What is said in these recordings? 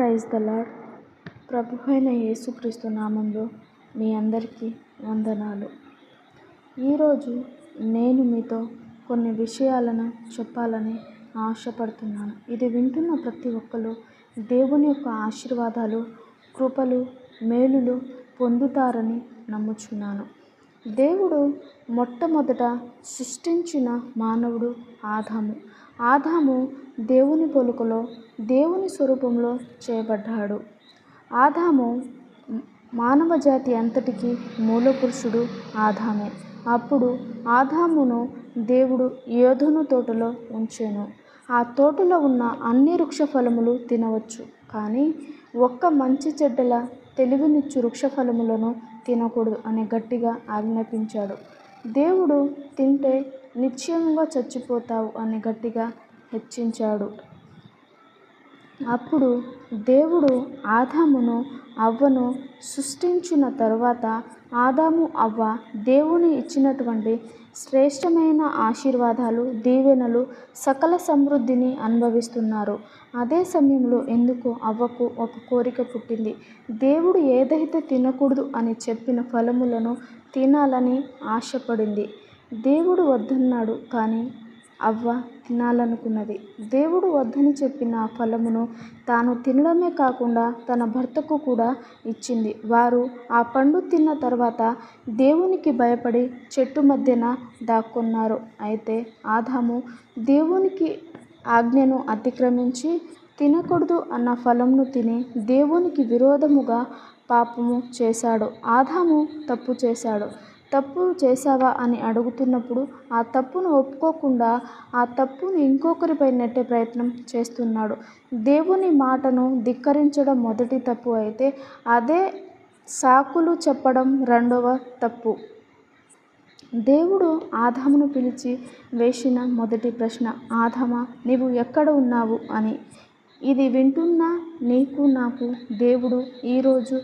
Praise the lord ప్రభు అయిన యేసుక్రీస్తు నామంలో మీ అందరికీ వందనాలు. ఈరోజు నేను మీతో కొన్ని విషయాలను చెప్పాలని ఆశపడుతున్నాను. ఇది వింటున్న ప్రతి ఒక్కరు దేవుని యొక్క ఆశీర్వాదాలు కృపలు మేలులు పొందుతారని నమ్ముచున్నాను. దేవుడు మొట్టమొదట సృష్టించిన మానవుడు ఆదాము. ఆదాము దేవుని పొలుకులో దేవుని స్వరూపంలో చేయబడ్డాడు. ఆదాము మానవ జాతి అంతటికి మూలపురుషుడు ఆదామే. అప్పుడు ఆదామును దేవుడు యోధును తోటలో ఉంచెను. ఆ తోటలో ఉన్న అన్ని వృక్ష ఫలములు తినవచ్చు. కానీ ఒక్క మంచి చెడ్డల తెలివినిచ్చు వృక్ష ఫలములను తినకూడదు అని గట్టిగా ఆజ్ఞాపించాడు. దేవుడు తింటే నిశ్చయంగా చచ్చిపోతావు అని గట్టిగా హెచ్చించాడు. అప్పుడు దేవుడు ఆదామును అవ్వను సృష్టించిన తరువాత ఆదాము అవ్వ దేవుని ఇచ్చినటువంటి శ్రేష్టమైన ఆశీర్వాదాలు దీవెనలు సకల సమృద్ధిని అనుభవిస్తున్నారు. అదే సమయంలో ఎందుకు అవ్వకు ఒక కోరిక పుట్టింది? దేవుడు ఏదైతే తినకూడదు అని చెప్పిన ఫలములను తినాలని ఆశపడింది. దేవుడు వద్దన్నాడు కానీ అవ్వ తినాలనుకున్నది దేవుడు వద్దని చెప్పిన ఆ ఫలమును తాను తినడమే కాకుండా తన భర్తకు కూడా ఇచ్చింది. వారు ఆ పండు తిన్న తర్వాత దేవునికి భయపడి చెట్టు మధ్యన దాక్కున్నారు. అయితే ఆదాము దేవునికి ఆజ్ఞను అతిక్రమించి తినకూడదు అన్న ఫలంను తిని దేవునికి విరోధముగా పాపము చేశాడు. ఆదాము తప్పు చేశాడు. తప్పు చేశావా అని అడుగుతున్నప్పుడు ఆ తప్పును ఒప్పుకోకుండా ఆ తప్పును ఇంకొకరిపై నెట్టే ప్రయత్నం చేస్తున్నాడు. దేవుని మాటను ధిక్కరించడం మొదటి తప్పు అయితే అదే సాకులు చెప్పడం రెండవ తప్పు. దేవుడు ఆదామును పిలిచి వేసిన మొదటి ప్రశ్న ఆదామా నీవు ఎక్కడ ఉన్నావు? అని. ఇది వింటున్న నీకు నాకు దేవుడు ఈరోజు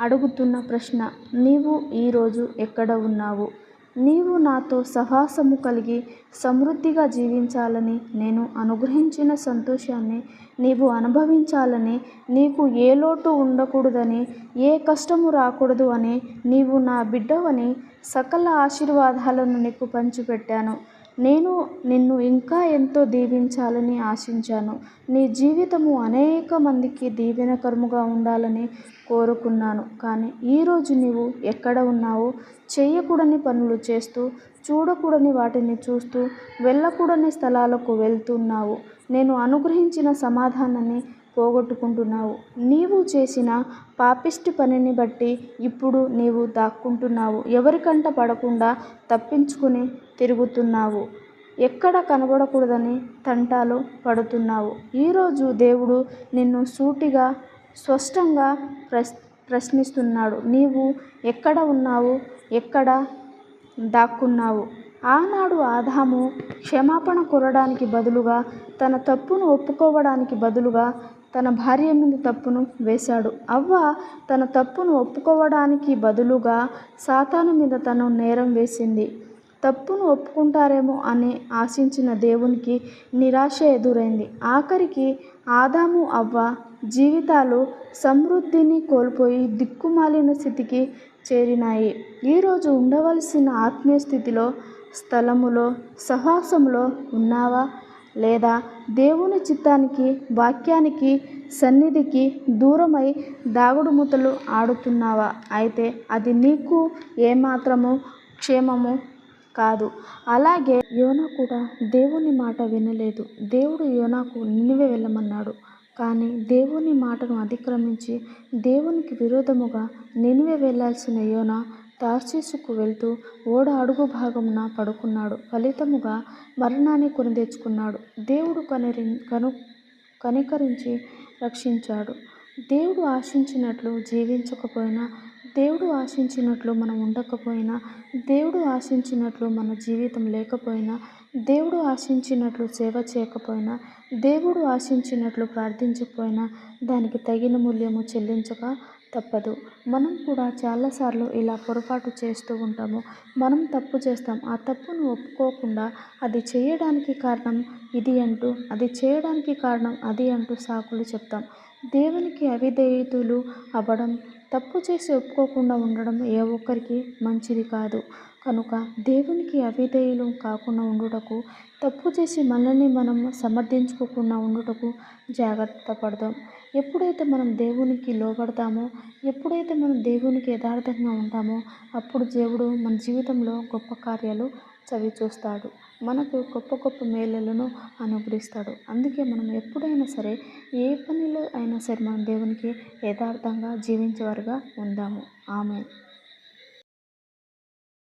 అడుగుతున్న ప్రశ్న నీవు ఈరోజు ఎక్కడ ఉన్నావు? నీవు నాతో సహాసము కలిగి సమృద్ధిగా జీవించాలని నేను అనుగ్రహించిన సంతోషాన్ని నీవు అనుభవించాలని నీకు ఏ లోటు ఉండకూడదని ఏ కష్టము రాకూడదు అని నీవు నా బిడ్డవని సకల ఆశీర్వాదాలను నీకు పంచిపెట్టాను. నేను నిన్ను ఇంకా ఎంతో దీవించాలని ఆశించాను. నీ జీవితము అనేక మందికి దీవెనకరముగా ఉండాలని కోరుకున్నాను. కానీ ఈరోజు నీవు ఎక్కడ ఉన్నావో? చేయకూడని పనులు చేస్తూ చూడకూడని వాటిని చూస్తూ వెళ్ళకూడని స్థలాలకు వెళ్తున్నావు. నేను అనుగ్రహించిన సమాధానాన్ని పోగొట్టుకుంటున్నావు. నీవు చేసిన పాపిష్టి పనిని బట్టి ఇప్పుడు నీవు దాక్కుంటున్నావు. ఎవరికంట పడకుండా తప్పించుకుని తిరుగుతున్నావు. ఎక్కడ కనబడకూడదని తంటాలు పడుతున్నావు. ఈరోజు దేవుడు నిన్ను సూటిగా స్పష్టంగా ప్రశ్ ప్రశ్నిస్తున్నాడు. నీవు ఎక్కడ ఉన్నావు? ఎక్కడ దాక్కున్నావు? ఆనాడు ఆదాము క్షమాపణ కోరడానికి బదులుగా తన తప్పును ఒప్పుకోవడానికి బదులుగా తన భార్య మీద తప్పును వేశాడు. అవ్వ తన తప్పును ఒప్పుకోవడానికి బదులుగా సాతాను మీద తను నేరం వేసింది. తప్పును ఒప్పుకుంటారేమో అని ఆశించిన దేవునికి నిరాశ ఎదురైంది. ఆఖరికి ఆదాము అవ్వ జీవితాలు సమృద్ధిని కోల్పోయి దిక్కుమాలిన స్థితికి చేరినాయి. ఈరోజు ఉండవలసిన ఆత్మీయ స్థితిలో స్థలములో సహాసములో ఉన్నావా? లేదా దేవుని చిత్తానికి వాక్యానికి సన్నిధికి దూరమై దాగుడుమూతలు ఆడుతున్నావా? అయితే అది నీకు ఏమాత్రము క్షేమము కాదు. అలాగే యోనా కూడా దేవుని మాట వినలేదు. దేవుడు యోనాకు నినివే వెళ్ళమన్నాడు. కానీ దేవుని మాటను అతిక్రమించి దేవునికి విరోధముగా నినివే వెళ్ళాల్సిన యోనా తార్సీసుకు వెళ్తూ ఓడ అడుగు భాగమున పడుకున్నాడు. ఫలితముగా మరణాన్ని కొని తెచ్చుకున్నాడు. దేవుడు కనిరి కను కనికరించి రక్షించాడు. దేవుడు ఆశించినట్లు జీవించకపోయినా దేవుడు ఆశించినట్లు మనం ఉండకపోయినా దేవుడు ఆశించినట్లు మన జీవితం లేకపోయినా దేవుడు ఆశించినట్లు సేవ చేయకపోయినా దేవుడు ఆశించినట్లు ప్రార్థించకపోయినా దానికి తగిన మూల్యము చెల్లించక తప్పదు. మనం కూడా చాలాసార్లు ఇలా పొరపాటు చేస్తూ ఉంటాము. మనం తప్పు చేస్తాం. ఆ తప్పును ఒప్పుకోకుండా అది చేయడానికి కారణం ఇది అంటూ అది చేయడానికి కారణం అది అంటూ సాకులు చెప్తాం. దేవునికి అవిధేయుతులు అవ్వడం తప్పు చేసి ఒప్పుకోకుండా ఉండడం ఏ ఒక్కరికి మంచిది కాదు. కనుక దేవునికి అవిధేయులు కాకుండా ఉండుటకు తప్పు చేసి మనల్ని మనం సమర్థించుకోకుండా ఉండుటకు జాగ్రత్త పడదాం. ఎప్పుడైతే మనం దేవునికి లోబడతామో ఎప్పుడైతే మనం దేవునికి యథార్థంగా ఉంటామో అప్పుడు దేవుడు మన జీవితంలో గొప్ప కార్యాలు చవి చూస్తాడు మనకు గొప్ప గొప్ప మేలులను అనుగ్రహిస్తాడు. అందుకే మనం ఎప్పుడైనా సరే ఏ పనిలో అయినా సరే మనం దేవునికి యథార్థంగా జీవించేవారుగా ఉందాము. ఆమె